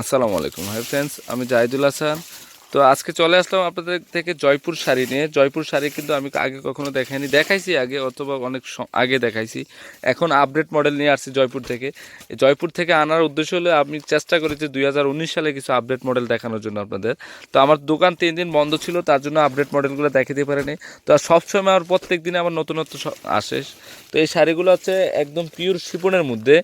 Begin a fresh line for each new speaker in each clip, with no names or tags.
আসসালামু আলাইকুম। Hi friends আমি জাহিদুল হাসান। তো আজকে চলে আসলাম আপনাদের থেকে জয়পুর শাড়ি নিয়ে। জয়পুর শাড়ি কিন্তু আমি আগে কখনো দেখাইনি। দেখাইছি আগে, অথবা অনেক আগে দেখাইছি। এখন আপডেট মডেল নিয়ে আসছি জয়পুর থেকে। জয়পুর থেকে আনার উদ্দেশ্য হলো আমি চেষ্টা করেছি দুই হাজার উনিশ সালে কিছু আপডেট মডেল দেখানোর জন্য আপনাদের। তো আমার দোকান তিন দিন বন্ধ ছিল, তার জন্য আপডেট মডেলগুলো দেখাতে পারেনি। তো আর সবসময় আমার প্রত্যেক দিনে আমার নতুনত্ব আসে। তো এই শাড়িগুলো হচ্ছে একদম পিওর শিপনের মধ্যে,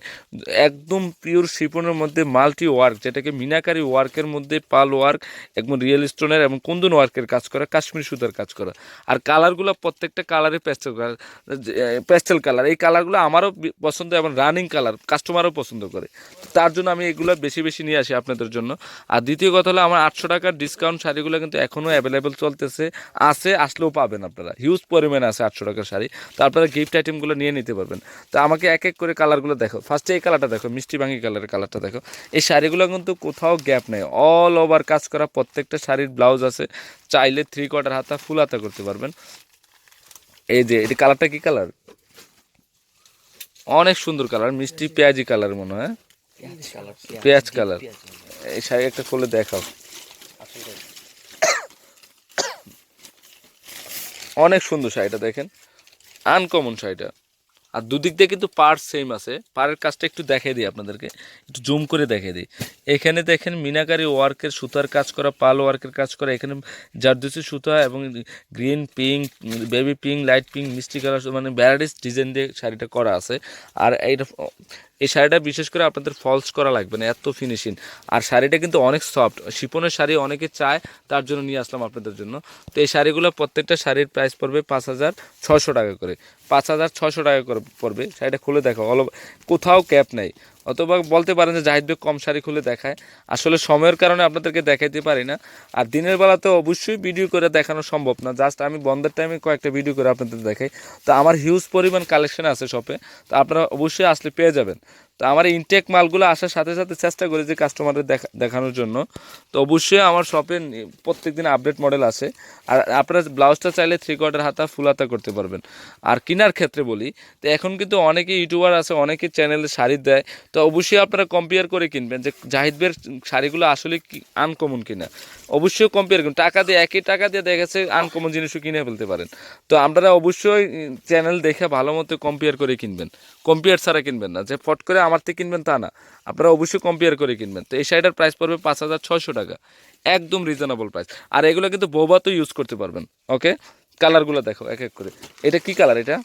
একদম পিওর শিপনের মধ্যে মাল্টি ওয়ার্ক যেটাকে মিনাকারি ওয়ার্কের মধ্যে পাল ওয়ার্ক একদম রিয়েল স্টোনের এবং কুন্দন ওয়ার্কের কাজ করা, কাশ্মীর সুতার কাজ করা। আর কালারগুলো প্রত্যেকটা কালারে প্যাস্টেল কালার প্যাস্টেল কালার এই কালারগুলো আমারও পছন্দ এবং রানিং কালার কাস্টমারও পছন্দ করে। তার জন্য আমি এগুলো বেশি বেশি নিয়ে আসি আপনাদের জন্য। আর দ্বিতীয় কথা হলো, আমার আটশো টাকার ডিসকাউন্ট শাড়িগুলো কিন্তু এখনও অ্যাভেলেবেল চলতেছে। আছে, আসলেও পাবেন আপনারা। হিউজ পরিমাণে আছে আটশো টাকার শাড়ি। তো আপনারা গিফট আইটেমগুলো নিয়ে নিতে পারবেন। তো আমাকে এক এক করে কালারগুলো দেখো। ফার্স্টে এই কালারটা দেখো, মিষ্টি ভাঙি কালারের কালারটা দেখো। এই শাড়িগুলো কিন্তু কোথাও গ্যাপ নেই। অল ওভার কাজ করা প্রত্যেকটা শাড়ির ব্লাউজ আছে চাইলে থ্রি কোয়ার্টার হাতা ফুল হাতা করতে পারবেন। এই যে এটি কালারটা কি কালার? অনেক সুন্দর কালার মিষ্টি পেঁয়াজি কালার মনে হয়
পেঁয়াজ কালার
এই শাড়ি একটা খুলে দেখাও। অনেক সুন্দর শাড়িটা দেখেন আনকমন শাড়িটা। আর দুদিক দিয়ে কিন্তু পার সেম আছে। পাড়ের কাজটা একটু দেখাই দিই আপনাদেরকে। একটু জুম করে দেখিয়ে দিই। এখানে দেখেন মিনাকারি ওয়ার্কের সুতার কাজ করা, পাল ওয়ার্কের কাজ করা, এখানে জারদুসি সুতা এবং green, pink, baby pink, light pink, মিষ্টি কালার মানে ভ্যারাইটিস ডিজাইন দিয়ে শাড়িটা করা আছে। আর এইটা এই শাড়িটা বিশেষ করে আপনাদের ফলস করা লাগবে না, এত ফিনিশিং আর শাড়িটা কিন্তু অনেক সফট শিপনের শাড়ি অনেকে চায়, তার জন্য নিয়ে আসলাম আপনাদের জন্য। তো এই শাড়িগুলো প্রত্যেকটা শাড়ির প্রাইস পড়বে পাঁচ হাজার ছশো টাকা করে। পাঁচ হাজার ছশো টাকা করে পড়বে। শাড়িটা খুলে দেখো অল কোথাও ক্যাপ নেই। অথবা বলতে পারেন যে জাহিদ বেগ কম শাড়ি খুলে দেখায়। আসলে সময়ের কারণে আপনাদেরকে দেখাইতে পারি না। আর দিনের বেলা তো অবশ্যই ভিডিও করে দেখানো সম্ভব না। জাস্ট আমি বন্ধের টাইমে কয়েকটা ভিডিও করে আপনাদের দেখাই। তো আমার হিউজ পরিমাণ কালেকশন আছে শপে তো আপনারা অবশ্যই আসলে পেয়ে যাবেন। তো আমার ইনটেক মালগুলো আসার সাথে সাথে চেষ্টা করি যে কাস্টমারদের দেখা দেখানোর জন্য। তো অবশ্যই আমার শপে প্রত্যেক দিন আপডেট মডেল আছে আর আপনারা ব্লাউজটা চাইলে থ্রি কোয়ার্টার হাতা ফুল হাতা করতে পারবেন। আর কেনার ক্ষেত্রে বলি, তো এখন কিন্তু অনেকে ইউটিউবার আছে, অনেকে চ্যানেলে শাড়ি দেয়। তো অবশ্যই আপনারা কম্পেয়ার করে কিনবেন যে জাহিদবের শাড়িগুলো আসলে কি আনকমন কিনা। অবশ্যই কম্পেয়ার করুন। টাকা দিয়ে, একই টাকা দিয়ে দেখেছে আনকমন জিনিসও কিনে ফেলতে পারেন। তো আপনারা অবশ্যই চ্যানেল দেখে ভালো মতো কম্পেয়ার করে কিনবেন। কম্পেয়ার ছাড়া কিনবেন না। যে ফট করে আমার থেকে কিনবেন তা না। আপনারা অবশ্যই কম্পেয়ার করে কিনবেন। তো এই শাড়িটার প্রাইস পড়বে পাঁচ হাজার ছয়শো টাকা। একদম রিজনেবল প্রাইস আর এগুলো কিন্তু তো ইউজ করতে পারবেন। ওকে কালারগুলো দেখো এক এক করে। এটা কি কালার এটা?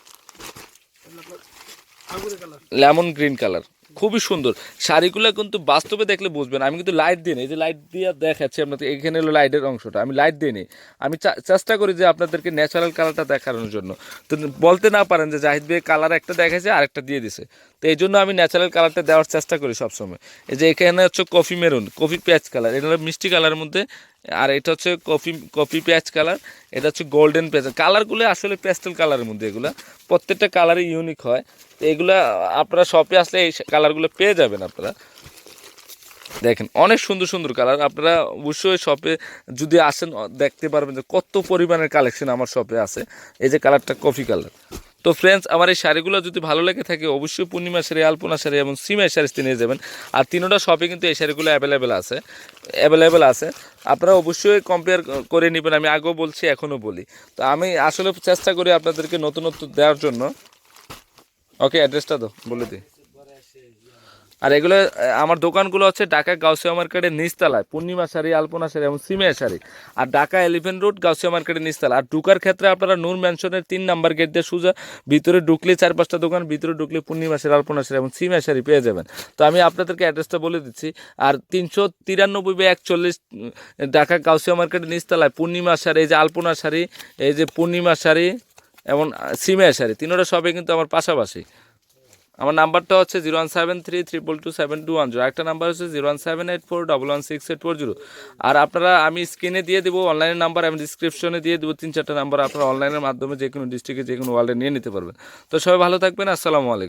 লেমন গ্রিন কালার খুবই সুন্দর শাড়িগুলো কিন্তু বাস্তবে দেখলে বুঝবেন, আমি কিন্তু লাইট দিই। এই যে লাইট দিয়ে দেখাচ্ছি আপনাদের, এখানে হলো লাইটের অংশটা, আমি লাইট দিই। আমি চেষ্টা করি যে আপনাদেরকে ন্যাচারাল কালারটা দেখানোর জন্য তো বলতে না পারেন যে জাহিদ ভাই কালার একটা দেখাইছে, আরেকটা দিয়ে দিছে তো এই জন্য আমি ন্যাচারাল কালারটা দেওয়ার চেষ্টা করি সবসময় এই যে এখানে হচ্ছে কফি মেরুন কফি পেঁয়াজ কালার এটা হলো মিষ্টি কালারের মধ্যে আর এটা হচ্ছে কফি কফি পেঁয়াজ কালার, এটা হচ্ছে গোল্ডেন পেঁয়াজ কালারগুলো আসলে প্যাস্টেল কালারের মধ্যে এগুলো। প্রত্যেকটা কালারই ইউনিক হয়। তো এগুলা আপনারা শপে আসলে এই কালারগুলো পেয়ে যাবেন আপনারা। দেখেন, অনেক সুন্দর সুন্দর কালার। আপনারা অবশ্যই শপে যদি আসেন, দেখতে পারবেন যে কত পরিমাণের কালেকশন আমার শপে আছে। এই যে কালারটা কফি কালার। তো ফ্রেন্ডস আমার এই শাড়িগুলো যদি ভালো লেগে থাকে, অবশ্যই পূর্ণিমা শাড়ি, আলপনা শাড়ি এবং সিমের শাড়ি নিয়ে যাবেন। আর তিনোটা শপে কিন্তু এই শাড়িগুলো অ্যাভেলেবেল আছে। অ্যাভেলেবেল আছে। আপনারা অবশ্যই কম্পেয়ার করে নেবেন, আমি আগেও বলছি, এখনও বলি। তো আমি আসলে চেষ্টা করি আপনাদেরকে নতুনত্ব দেওয়ার জন্য। ওকে অ্যাড্রেসটা তো বলে দিই। আর এগুলো আমার দোকানগুলো হচ্ছে ঢাকা গাউসিয়া মার্কেটের নিচতলায়, পূর্ণিমা শাড়ি, আলপনা শাড়ি এবং সিমিয়া শাড়ি। আর ঢাকা এলিফেন্ট রোড, গাউসিয়া মার্কেটের নিচতলা আর ঢুকার ক্ষেত্রে আপনারা নূর ম্যানশনের তিন নাম্বার গেট দিয়ে সোজা ভিতরে ঢুকলে চার পাঁচটা দোকান, ভিতরে ঢুকলে পূর্ণিমা শাড়ি, আলপনা শাড়ি এবং সিমিয়া শাড়ি পেয়ে যাবেন। তো আমি আপনাদেরকে অ্যাড্রেসটা বলে দিচ্ছি। আর তিনশো তিরানব্বই বা একচল্লিশ ঢাকা গাউসিয়া মার্কেটের নিচতলায় পূর্ণিমা শাড়ি, এই যে আলপনা শাড়ি, এই যে পূর্ণিমা শাড়ি এবং সিমিয়া শাড়ি, তিনোটা সবে কিন্তু আমার পাশাপাশি। আমার নাম্বারটা হচ্ছে zero one seven three triple two seven two one zero একটা নাম্বার হচ্ছে zero one seven eight four double one six eight four zero আর আপনারা, আমি স্ক্রিনে দিয়ে দেবো অনলাইনের নাম্বার আমি ডিসক্রিপশনে দিয়ে দেবো, তিন চারটা নাম্বার আপনারা অনলাইনের মাধ্যমে যে কোনো ডিস্ট্রিক্টে যে কোনো ওয়ার্ল্ডে নিয়ে নিতে পারবেন। তো সবাই ভালো থাকবেন, আসসালামু আলাইকুম।